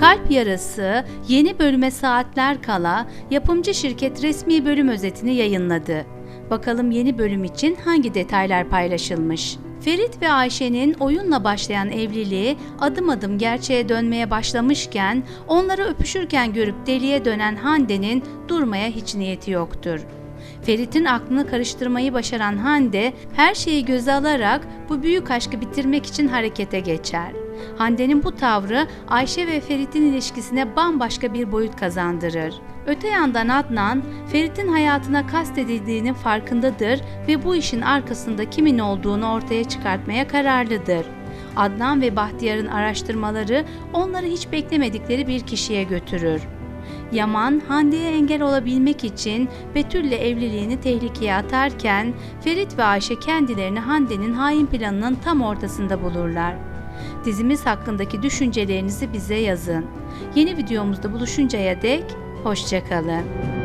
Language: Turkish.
Kalp Yarası yeni bölüme saatler kala yapımcı şirket resmi bölüm özetini yayınladı. Bakalım yeni bölüm için hangi detaylar paylaşılmış? Ferit ve Ayşe'nin oyunla başlayan evliliği adım adım gerçeğe dönmeye başlamışken onları öpüşürken görüp deliye dönen Hande'nin durmaya hiç niyeti yoktur. Ferit'in aklını karıştırmayı başaran Hande her şeyi göze alarak bu büyük aşkı bitirmek için harekete geçer. Hande'nin bu tavrı Ayşe ve Ferit'in ilişkisine bambaşka bir boyut kazandırır. Öte yandan Adnan, Ferit'in hayatına kastedildiğinin farkındadır ve bu işin arkasında kimin olduğunu ortaya çıkartmaya kararlıdır. Adnan ve Bahtiyar'ın araştırmaları onları hiç beklemedikleri bir kişiye götürür. Yaman, Hande'ye engel olabilmek için Betül'le evliliğini tehlikeye atarken Ferit ve Ayşe kendilerini Hande'nin hain planının tam ortasında bulurlar. Dizimiz hakkındaki düşüncelerinizi bize yazın. Yeni videomuzda buluşuncaya dek hoşçakalın.